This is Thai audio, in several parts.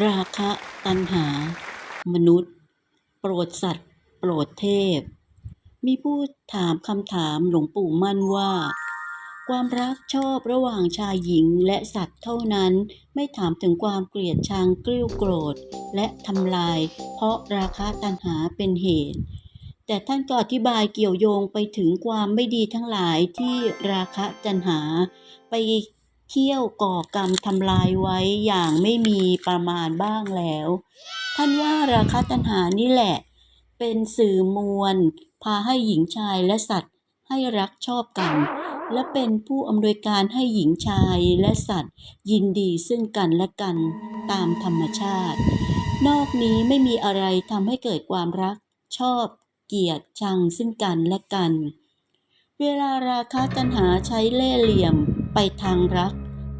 ราคะตัณหา มนุษย์ โปรดสัตว์ โปรดเทพ มีผู้ถามคำถามหลวงปู่มั่นว่า ความรักชอบระหว่างชายหญิงและสัตว์เท่านั้นไม่ถามถึงความเกลียดชังกลิ้วโกรธ และทำลาย เพราะราคะตัณหาเป็นเหตุ แต่ท่านก็อธิบายเกี่ยวโยงไปถึงความไม่ดีทั้งหลายที่ราคะตัณหา ไป เที่ยวก่อกรรมทำลายไว้อย่างไม่มีประมาณบ้างแล้ว ท่านว่าราคะตัณหานี่แหละ เป็นสื่อมวล พาให้หญิงชายและสัตว์ ให้รักชอบกัน และเป็นผู้อำนวยการให้หญิงชายและสัตว์ ยินดีซึ่งกันและกันตามธรรมชาติ นอกนี้ไม่มีอะไรทำให้เกิดความรักชอบเกลียดชังซึ่งกันและกัน เวลาราคะตัณหาใช้เล่ห์เหลี่ยมไปทางรัก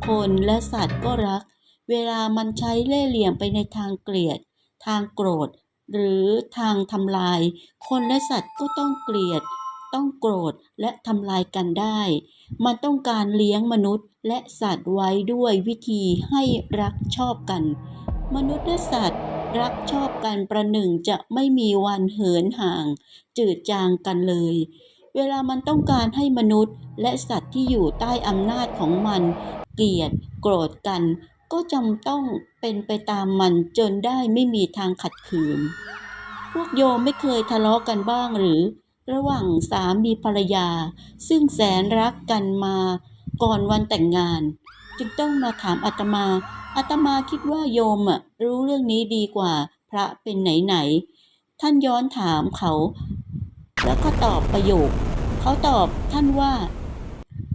คนและสัตว์ก็รัก เวลามันใช้เล่ห์เหลี่ยมไปในทางเกลียด ทางโกรธ หรือทางทำลาย คนและสัตว์ก็ต้องเกลียด ต้องโกรธและทำลายกันได้ มันต้องการเลี้ยงมนุษย์และสัตว์ไว้ด้วยวิธีให้รักชอบกัน มนุษย์และสัตว์รักชอบกันประหนึ่งจะไม่มีวันเหินห่าง จืดจางกันเลย เวลามันต้องการให้มนุษย์และสัตว์ที่อยู่ใต้อำนาจของมัน เกลียด โกรธกัน ก็จำต้องเป็นไปตามมันจนได้ไม่มีทางขัดขืน พวกโยมไม่เคยทะเลาะกันบ้างหรือ ระหว่างสามีภรรยา ซึ่งแสนรักกันมาก่อนวันแต่งงาน จึงต้องมาถามอาตมาอาตมาคิดว่าโยมอะรู้เรื่องนี้ดีกว่าพระเป็นไหนๆท่านย้อนถามเขา แล้วก็ตอบประโยค เขาตอบท่านว่า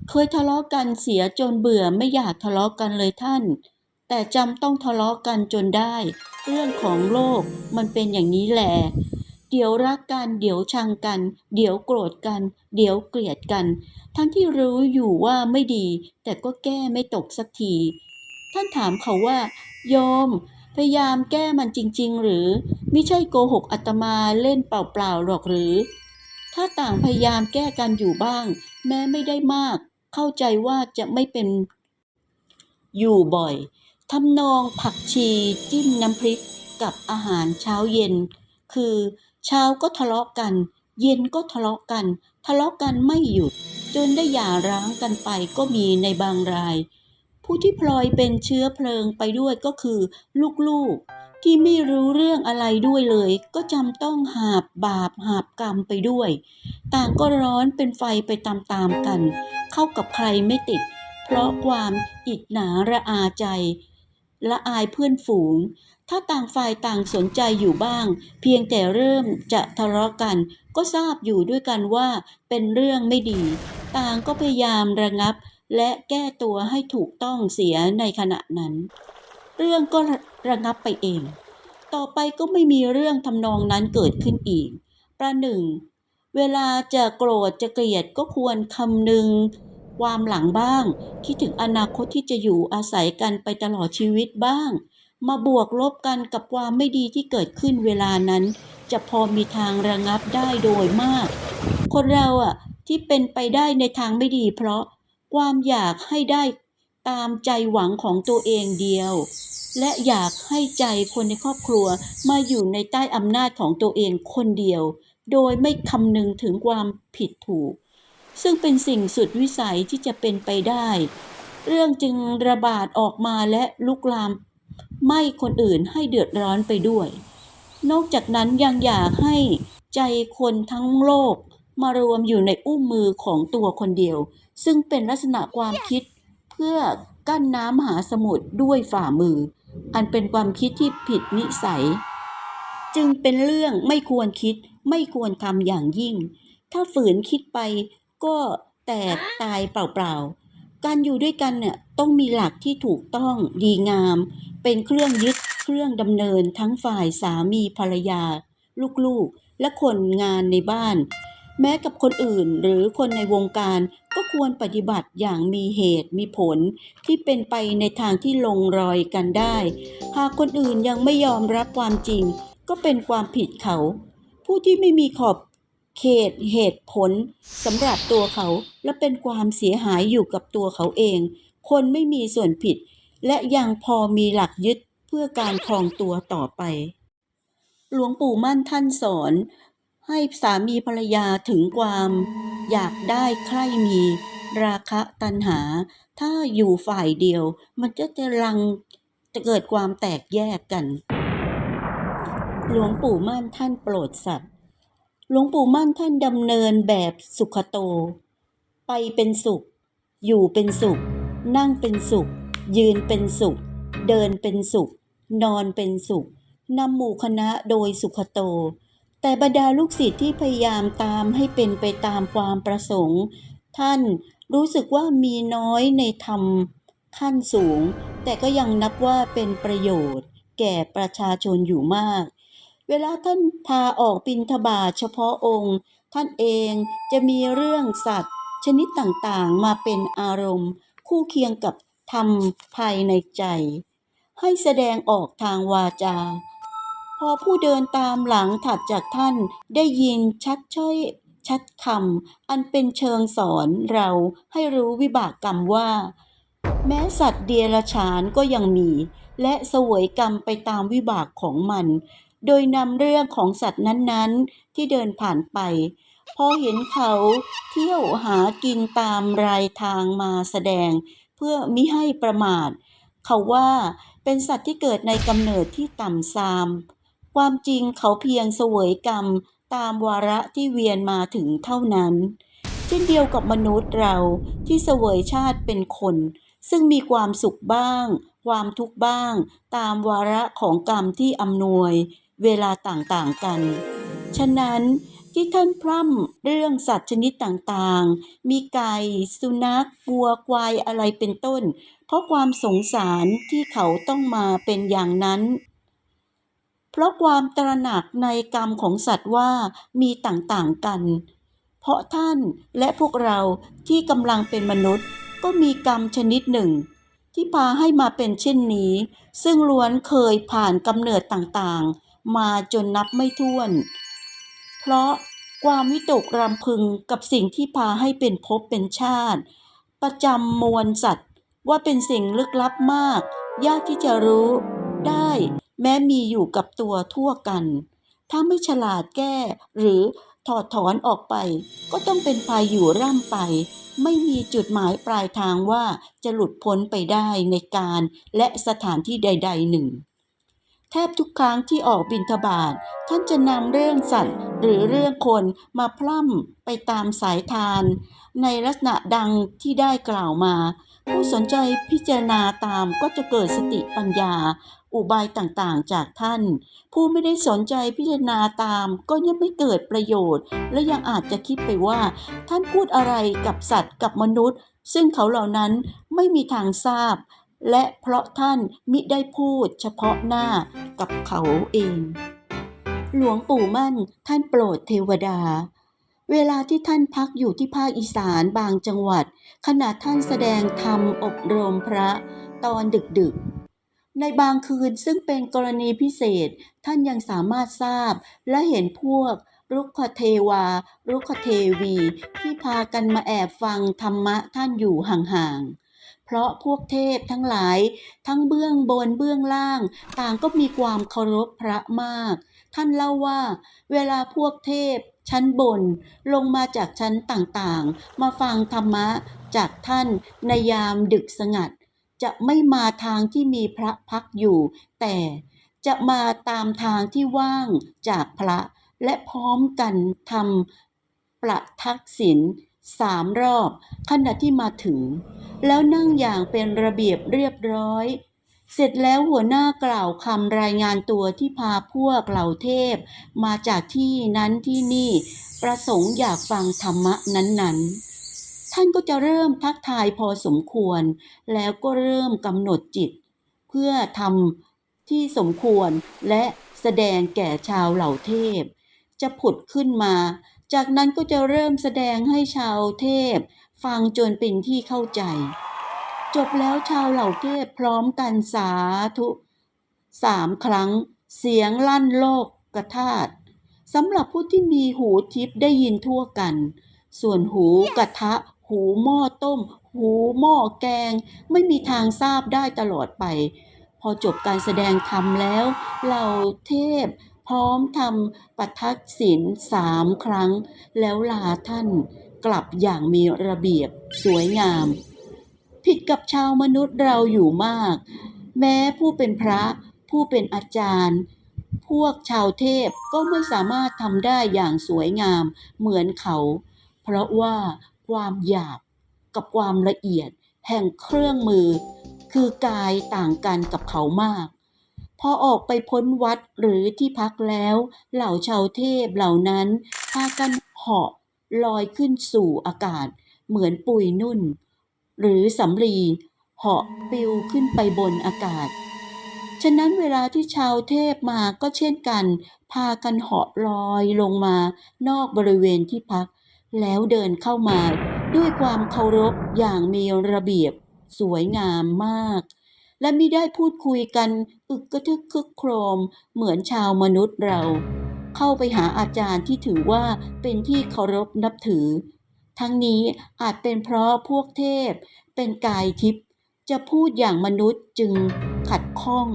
เคยทะเลาะกันเสียจนเบื่อไม่อยากทะเลาะกันเลยท่าน แต่จำต้องทะเลาะกันจนได้ เรื่องของโลกมันเป็นอย่างนี้แหละเดี๋ยวรักกัน เดี๋ยวชังกัน เดี๋ยวโกรธกัน เดี๋ยวเกลียดกัน ทั้งที่รู้อยู่ว่าไม่ดี แต่ก็แก้ไม่ตกสักที ท่านถามเขาว่า โยม พยายามแก้มันจริง ๆ หรือ ไม่ใช่โกหกอาตมาเล่นเปล่าๆหรอกหรือ ถ้าต่างพยายามแก้กันอยู่บ้าง แม้ไม่ได้มาก เข้าใจว่าจะไม่เป็นอยู่บ่อยทำนองผักชีจิ้มน้ำพริกกับอาหารเช้าเย็น คือเช้าก็ทะเลาะกัน เย็นก็ทะเลาะกัน ทะเลาะกันไม่หยุด จนได้หย่าร้างกันไปก็มีในบางราย ผู้ที่พลอยเป็นเชื้อเพลิงไปด้วยก็คือลูกๆ ที่ไม่รู้เรื่องอะไรด้วยเลย ก็จำต้องหาบบาปหาบกรรมไปด้วย ต่างก็ร้อนเป็นไฟไปตามๆกัน เข้ากับใครไม่ติด เพราะความอิจหนาระอาใจ ละอายเพื่อนฝูง ถ้าต่างฝ่ายต่างสนใจอยู่บ้าง เพียงแต่เริ่มจะทะเลาะกัน ก็ทราบอยู่ด้วยกันว่าเป็นเรื่องไม่ดี ต่างก็พยายามระงับและแก้ตัวให้ถูกต้องเสียในขณะนั้น เรื่องก็ระงับไปเอง ต่อไปก็ไม่มีเรื่องทำนองนั้นเกิดขึ้นอีก ประหนึ่ง เวลาจะโกรธจะเกลียดก็ควรคำนึงความหลังบ้าง คิดถึงอนาคตที่จะอยู่อาศัยกันไปตลอดชีวิตบ้าง มาบวกลบกันกับความไม่ดีที่เกิดขึ้นเวลานั้น จะพอมีทางระงับได้โดยมาก คนเราอะที่เป็นไปได้ในทางไม่ดีเพราะความอยากให้ได้ ตามใจหวังของตัวเองเดียว และอยากให้ใจคนในครอบครัวมาอยู่ในใต้อำนาจของตัวเองคนเดียว โดยไม่คำนึงถึงความผิดถูก ซึ่งเป็นสิ่งสุดวิสัยที่จะเป็นไปได้ เรื่องจึงระบาดออกมาและลุกลาม ไม้คนอื่นให้เดือดร้อนไปด้วย นอกจากนั้นยังอยากให้ใจคนทั้งโลกมารวมอยู่ในอุ้มมือของตัวคนเดียว ซึ่งเป็นลักษณะความคิด พื่อกั้นน้ำมหาสมุทรด้วยฝ่ามือ อันเป็นความคิดที่ผิดนิสัย จึงเป็นเรื่องไม่ควรคิดไม่ควรทำอย่างยิ่ง ถ้าฝืนคิดไปก็แตกตายเปล่าๆ การอยู่ด้วยกันเนี่ยต้องมีหลักที่ถูกต้องดีงาม เป็นเครื่องยึดเครื่องดำเนินทั้งฝ่ายสามีภรรยา ลูกๆ และคนงานในบ้าน แม้กับคนอื่นหรือคนในวงการก็ควรปฏิบัติอย่างมีเหตุมีผล ที่เป็นไปในทางที่ลงรอยกันได้ หากคนอื่นยังไม่ยอมรับความจริง ก็เป็นความผิดเขา ผู้ที่ไม่มีขอบเขตเหตุผลสำหรับตัวเขาและเป็นความเสียหายอยู่กับตัวเขาเอง คนไม่มีส่วนผิด และยังพอมีหลักยึดเพื่อการครองตัวต่อไป หลวงปู่มั่นท่านสอน ให้สามีภรรยาถึงความ อยากได้ใครมี ราคะตัณหา ถ้าอยู่ฝ่ายเดียว มันจะจะรังจะเกิดความแตกแยกกัน หลวงปู่มั่นท่านโปรดสัตว์หลวงปู่มั่นท่านดำเนินแบบสุขโต ไปเป็นสุข อยู่เป็นสุข นั่งเป็นสุข ยืนเป็นสุข เดินเป็นสุข นอนเป็นสุขนำหมู่คณะโดยสุขโต แต่บรรดาลูกศิษย์ที่พยายามตามให้เป็นไปตามความประสงค์ ท่านรู้สึกว่ามีน้อยในธรรมขั้นสูง แต่ก็ยังนับว่าเป็นประโยชน์ แก่ประชาชนอยู่มาก เวลาท่านพาออกบินทบาทเฉพาะองค์ ท่านเองจะมีเรื่องสัตว์ ชนิดต่างๆ มาเป็นอารมณ์ คู่เคียงกับธรรมภายในใจ ให้แสดงออกทางวาจา พอผู้เดินตามหลังถัดจากท่านได้ยินชัดช่อยชัดคำอันเป็นเชิงสอนเราให้รู้วิบากกรรมว่า แม้สัตว์เดียรฉานก็ยังมี และเสวยกรรมไปตามวิบากของมัน โดยนำเรื่องของสัตว์นั้นๆ ที่เดินผ่านไปพอเห็นเขาเที่ยวหากินตามรายทางมาแสดง เพื่อมิให้ประมาท เขาว่าเป็นสัตว์ที่เกิดในกำเนิดที่ต่ำทราม ความจริงเขาเพียงเสวยกรรมตามวาระที่เวียนมาถึงเท่านั้น เช่นเดียวกับมนุษย์เราที่เสวยชาติเป็นคน ซึ่งมีความสุขบ้าง ความทุกข์บ้าง ตามวาระของกรรมที่อำนวย เวลาต่างๆกัน ฉะนั้นที่ท่านพร่ำเรื่องสัตว์ชนิดต่างๆ มีไก่ สุนัขวัวควายอะไรเป็นต้น เพราะความสงสารที่เขาต้องมาเป็นอย่างนั้น เพราะความตระหนักในกรรมของสัตว์ว่ามีต่างๆกัน เพราะท่านและพวกเราที่กำลังเป็นมนุษย์ ก็มีกรรมชนิดหนึ่ง ที่พาให้มาเป็นเช่นนี้ ซึ่งล้วนเคยผ่านกำเนิดต่างๆ มาจนนับไม่ถ้วน เพราะความวิตกรำพึงกับสิ่งที่พาให้เป็นภพเป็นชาติ ประจำมวลสัตว์ว่าเป็นสิ่งลึกลับมาก ยากที่จะรู้ แม้มีอยู่กับตัวทั่วกัน ถ้าไม่ฉลาดแก้ หรือถอดถอนออกไป ก็ต้องเป็นภัยอยู่ร่ำไป ไม่มีจุดหมายปลายทางว่าจะหลุดพ้นไปได้ในการและสถานที่ใด ๆ หนึ่ง แทบทุกครั้งที่ออกบินทบาทท่านจะนำเรื่องสัตว์หรือเรื่องคนมาพร่ำไปตามสายทาน ในลักษณะดังที่ได้กล่าวมา ผู้สนใจพิจารณาตามก็จะเกิดสติปัญญา อุบายต่างๆ จากท่าน ผู้ไม่ได้สนใจพิจารณาตามก็ยังไม่เกิดประโยชน์ และยังอาจจะคิดไปว่า ท่านพูดอะไรกับสัตว์กับมนุษย์ ซึ่งเขาเหล่านั้นไม่มีทางทราบ และเพราะท่านมิได้พูดเฉพาะหน้ากับเขาเอง หลวงปู่มั่นท่านโปรดเทวดาเวลาที่ท่านพักอยู่ที่ภาคอีสานบางจังหวัด ขณะท่านแสดงธรรมอบรมพระ ตอนดึกๆ ในบางคืนซึ่งเป็นกรณีพิเศษ ท่านยังสามารถทราบ และเห็นพวกรุกขเทวา รุกขเทวี ที่พากันมาแอบฟังธรรมะท่านอยู่ห่างๆ เพราะพวกเทพทั้งหลาย ทั้งเบื้องบนเบื้องล่าง ต่างก็มีความเคารพพระมาก ท่านเล่าว่า เวลาพวกเทพ ชั้นบน ลงมาจากชั้นต่างๆ มาฟังธรรมะจากท่านในยามดึกสงัด จะไม่มาทางที่มีพระพักอยู่ แต่จะมาตามทางที่ว่างจากพระ และพร้อมกันทำประทักษิณสามรอบขณะที่มาถึง แล้วนั่งอย่างเป็นระเบียบเรียบร้อย เสร็จแล้วหัวหน้ากล่าวคำรายงานตัวที่พาพวกเหล่าเทพ มาจากที่นั้นที่นี่ ประสงค์อยากฟังธรรมะนั้นๆ ท่านก็จะเริ่มทักทายพอสมควร แล้วก็เริ่มกำหนดจิต เพื่อทำที่สมควรและแสดงแก่ชาวเหล่าเทพ จะผุดขึ้นมา จากนั้นก็จะเริ่มแสดงให้ชาวเทพ ฟังจนเป็นที่เข้าใจ จบแล้วชาวเหล่าเทพพร้อมกันสาธุสามครั้ง เสียงลั่นโลกกระทาดสำหรับผู้ที่มีหูทิพย์ได้ยินทั่วกัน ส่วนหูกระทะ หูหม้อต้ม หูหม้อแกง ไม่มีทางทราบได้ตลอดไป พอจบการแสดงธรรมแล้วเหล่าเทพพร้อมทำปัทักษิณสามครั้ง แล้วลาท่านกลับอย่างมีระเบียบสวยงาม ผิดกับชาวมนุษย์เราอยู่มาก แม้ผู้เป็นพระผู้เป็นอาจารย์ พวกชาวเทพก็ไม่สามารถทำได้อย่างสวยงามเหมือนเขา เพราะว่า ความหยาบกับความละเอียด แห่งเครื่องมือ คือกายต่างกันกับเขามาก พอออกไปพ้นวัดหรือที่พักแล้ว เหล่าชาวเทพเหล่านั้นพากันเหาะลอยขึ้นสู่อากาศ เหมือนปุยนุ่น หรือสำลีเหาะปลิวขึ้นไปบนอากาศ ฉะนั้นเวลาที่ชาวเทพมาก็เช่นกัน พากันเหาะลอยลงมานอกบริเวณที่พัก แล้วเดินเข้ามาด้วยความเคารพอย่างมีระเบียบ สวยงามมาก และไม่ได้พูดคุยกันอึกกระทึกคึกโครม เหมือนชาวมนุษย์เรา เข้าไปหาอาจารย์ที่ถือว่าเป็นที่เคารพนับถือ ทั้งนี้อาจเป็นเพราะพวกเทพ เป็นกายทิพย์จะพูดอย่างมนุษย์จึงขัดข้อง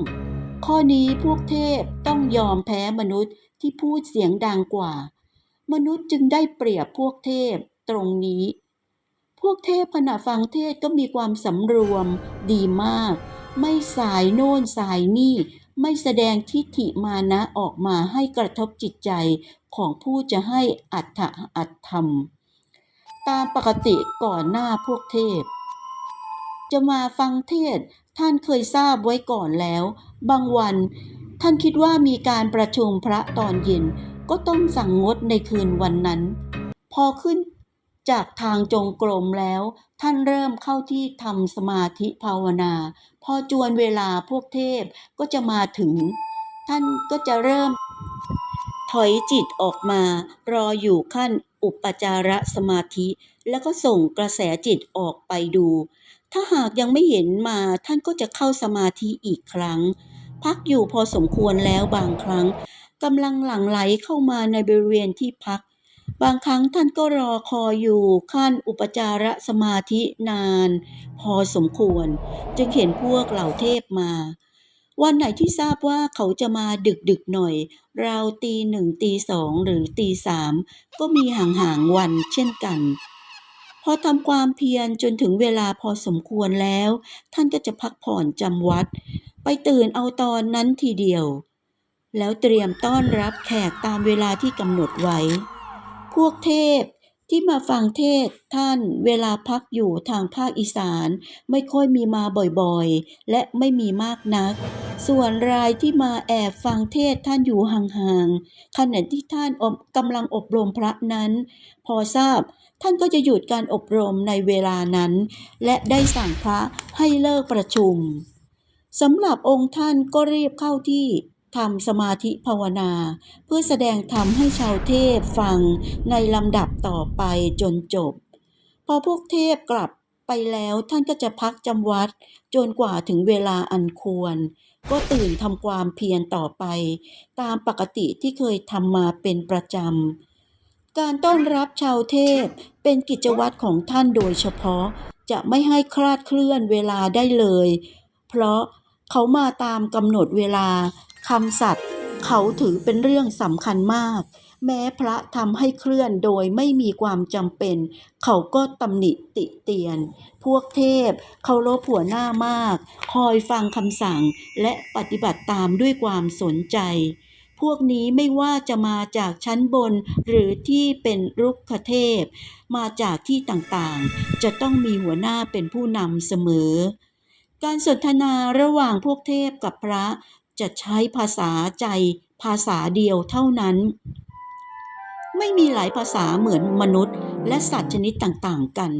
ข้อนี้พวกเทพต้องยอมแพ้มนุษย์ที่พูดเสียงดังกว่า มนุษย์จึงได้เปรียบพวกเทพตรงนี้ พวกเทพขณะฟังเทศก็มีความสำรวมดีมาก ไม่สายโน่นสายนี่ ไม่แสดงทิฏฐิมานะออกมาให้กระทบจิตใจของผู้จะให้อัตถะอัตธรรม ตามปกติก่อนหน้าพวกเทพ จะมาฟังเทศท่านเคยทราบไว้ก่อนแล้ว บางวันท่านคิดว่ามีการประชุมพระตอนเย็น ก็ต้องสั่งงดในคืนวันนั้น พอขึ้นจากทางจงกรมแล้ว ท่านเริ่มเข้าที่ทำสมาธิภาวนา พอจวนเวลาพวกเทพก็จะมาถึง ท่านก็จะเริ่ม ถอยจิตออกมา รออยู่ขั้นอุปจารสมาธิ แล้วก็ส่งกระแสจิตออกไปดู ถ้าหากยังไม่เห็นมาท่านก็จะเข้าสมาธิอีกครั้ง พักอยู่พอสมควรแล้วบางครั้ง กำลังหลั่งไหลเข้ามาในบริเวณที่พัก บางครั้งท่านก็รอคอยอยู่ขั้นอุปจารสมาธินาน พอสมควร จึงเห็นพวกเหล่าเทพมา วันไหนที่ทราบว่าเขาจะมาดึกดึกหน่อย ราวตีหนึ่งตีสองหรือตีสามก็มีห่างๆวันเช่นกันพอทำความเพียรจนถึงเวลาพอสมควรแล้ว ท่านก็จะพักผ่อนจำวัด ไปตื่นเอาตอนนั้นทีเดียว แล้วเตรียมต้อนรับแขกตามเวลาที่กำหนดไว้ พวกเทพที่มาฟังเทศท่านเวลาพักอยู่ทางภาคอีสานไม่ค่อยมีมาบ่อยๆ และไม่มีมากนัก ส่วนรายที่มาแอบฟังเทศท่านอยู่ห่างๆขณะที่ท่านกำลังอบรมพระนั้น พอทราบท่านก็จะหยุดการอบรมในเวลานั้น และได้สั่งพระให้เลิกประชุมสำหรับองค์ท่านก็รีบเข้าที่ ทำสมาธิภาวนา เพื่อแสดงธรรมให้ชาวเทพฟังในลำดับต่อไปจนจบ พอพวกเทพกลับไปแล้วท่านก็จะพักจำวัด จนกว่าถึงเวลาอันควร ก็ตื่นทำความเพียรต่อไป ตามปกติที่เคยทำมาเป็นประจำ การต้อนรับชาวเทพเป็นกิจวัตรของท่านโดยเฉพาะจะไม่ให้คลาดเคลื่อนเวลาได้เลย เพราะเขามาตามกำหนดเวลา คำสัตย์เขาถือเป็นเรื่องสำคัญมาก แม้พระทำให้เคลื่อนโดยไม่มีความจำเป็น เขาก็ตำหนิติเตียน พวกเทพเคารพหัวหน้ามาก คอยฟังคำสั่งและปฏิบัติตามด้วยความสนใจ พวกนี้ไม่ว่าจะมาจากชั้นบนหรือที่เป็นรุกขเทพ มาจากที่ต่างๆ จะต้องมีหัวหน้าเป็นผู้นำเสมอการสนทนาระหว่างพวกเทพกับพระ จะใช้ภาษาใจภาษาเดียวเท่านั้น ไม่มีหลายภาษาเหมือนมนุษย์ และสัตว์ชนิดต่างๆกัน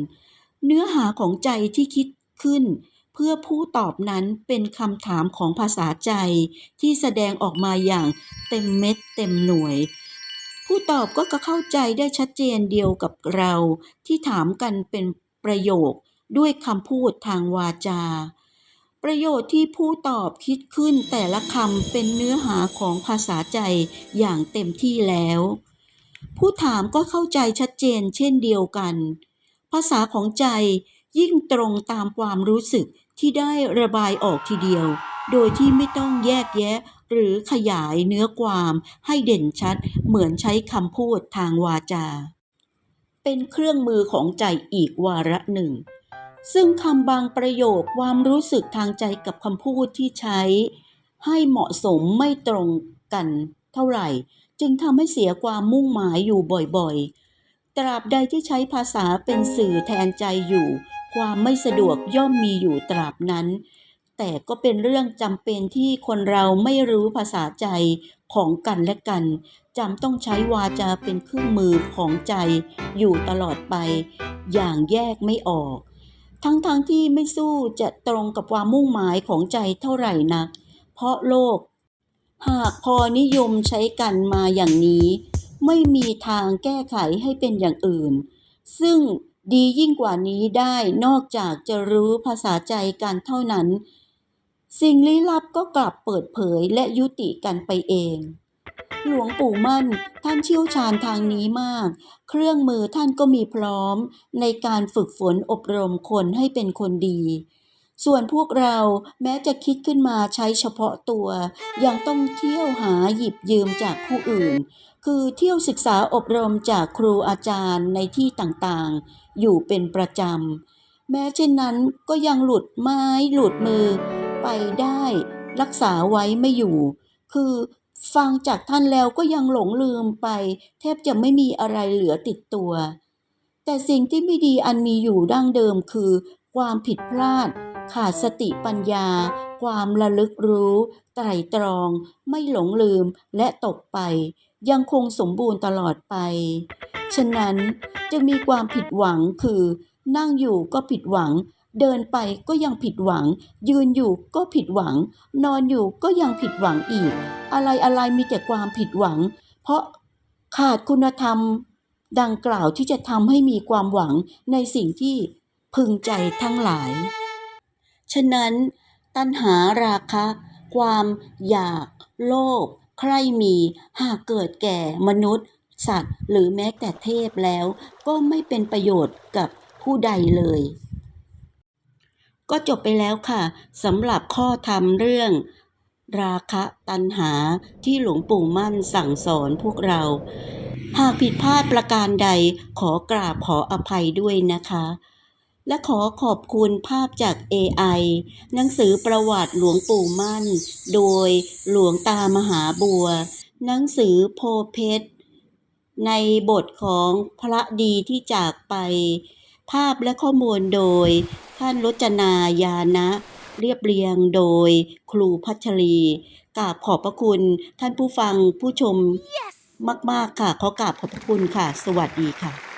เนื้อหาของใจที่คิดขึ้น เพื่อผู้ตอบนั้นเป็นคำถามของภาษาใจที่แสดงออกมาอย่างเต็มเม็ดเต็มหน่วย ผู้ตอบก็เข้าใจได้ชัดเจนเดียวกับเราที่ถามกันเป็นประโยคด้วยคำพูดทางวาจา ประโยชน์ที่ผู้ตอบคิดขึ้นแต่ละคำเป็นเนื้อหาของภาษาใจอย่างเต็มที่แล้ว ผู้ถามก็เข้าใจชัดเจนเช่นเดียวกัน ภาษาของใจยิ่งตรงตามความรู้สึกที่ได้ระบายออกทีเดียว โดยที่ไม่ต้องแยกแยะหรือขยายเนื้อความให้เด่นชัดเหมือนใช้คำพูดทางวาจา เป็นเครื่องมือของใจอีกวาระหนึ่ง ซึ่งคำบางประโยคความรู้สึกทางใจกับคำพูดที่ใช้ ให้เหมาะสมไม่ตรงกันเท่าไหร่ จึงทำให้เสียความมุ่งหมายอยู่บ่อยๆ ตราบใดที่ใช้ภาษาเป็นสื่อแทนใจอยู่ ความไม่สะดวกย่อมมีอยู่ตราบนั้น แต่ก็เป็นเรื่องจำเป็นที่คนเราไม่รู้ภาษาใจของกันและกันจำต้องใช้วาจาเป็นเครื่องมือของใจอยู่ตลอดไป อย่างแยกไม่ออก ทั้งๆทที่ไม่สู้จะตรงกับความมุ่งหมายของใจเท่าไหร่นัก เพราะโลก หากพอนิยมใช้กันมาอย่างนี้ ไม่มีทางแก้ไขให้เป็นอย่างอื่น ซึ่งดียิ่งกว่านี้ได้นอกจากจะรู้ภาษาใจกันเท่านั้น สิ่งลี้ลับก็กลับเปิดเผยและยุติกันไปเอง หลวงปู่มั่นท่านเชี่ยวชาญทางนี้มาก เครื่องมือท่านก็มีพร้อมในการฝึกฝนอบรมคนให้เป็นคนดี ส่วนพวกเราแม้จะคิดขึ้นมาใช้เฉพาะตัว ยังต้องเที่ยวหาหยิบยืมจากผู้อื่น คือเที่ยวศึกษาอบรมจากครูอาจารย์ในที่ต่างๆ อยู่เป็นประจำ แม้เช่นนั้นก็ยังหลุดไม้หลุดมือไปได้ รักษาไว้ไม่อยู่ คือ ฟังจากท่านแล้วก็ยังหลงลืมไป แทบจะไม่มีอะไรเหลือติดตัว แต่สิ่งที่ไม่ดีอันมีอยู่ดั้งเดิมคือ ความผิดพลาด ขาดสติปัญญา ความระลึกรู้ ไตรตรอง ไม่หลงลืมและตกไป ยังคงสมบูรณ์ตลอดไป ฉะนั้นจะมีความผิดหวังคือ นั่งอยู่ก็ผิดหวัง เดินไปก็ยังผิดหวัง ยืนอยู่ก็ผิดหวัง นอนอยู่ก็ยังผิดหวังอีก อะไรอะไรมีแต่ความผิดหวัง เพราะขาดคุณธรรม ดังกล่าวที่จะทำให้มีความหวังในสิ่งที่พึงใจทั้งหลาย ฉะนั้น ตัณหาราคะ ความอยากโลภใครมีหากเกิดแก่มนุษย์ สัตว์ หรือแม้แต่เทพแล้ว ก็ไม่เป็นประโยชน์กับผู้ใดเลย ก็จบไปแล้วค่ะสำหรับข้อธรรมเรื่อง ราคะตัณหาที่หลวงปู่มั่นสั่งสอนพวกเรา หากผิดพลาดประการใดขอกราบขออภัยด้วยนะคะ และขอขอบคุณภาพจาก AI หนังสือประวัติหลวงปู่มั่น โดยหลวงตามหาบัว หนังสือโพเพชรในบทของพระดีที่จากไป ภาพและข้อมูลโดย ท่านรจนายานะ เรียบเรียงโดยครูพัชรีกราบขอบพระคุณท่านผู้ฟังผู้ชมมาก ๆ ค่ะขอกราบขอบพระคุณค่ะ สวัสดีค่ะ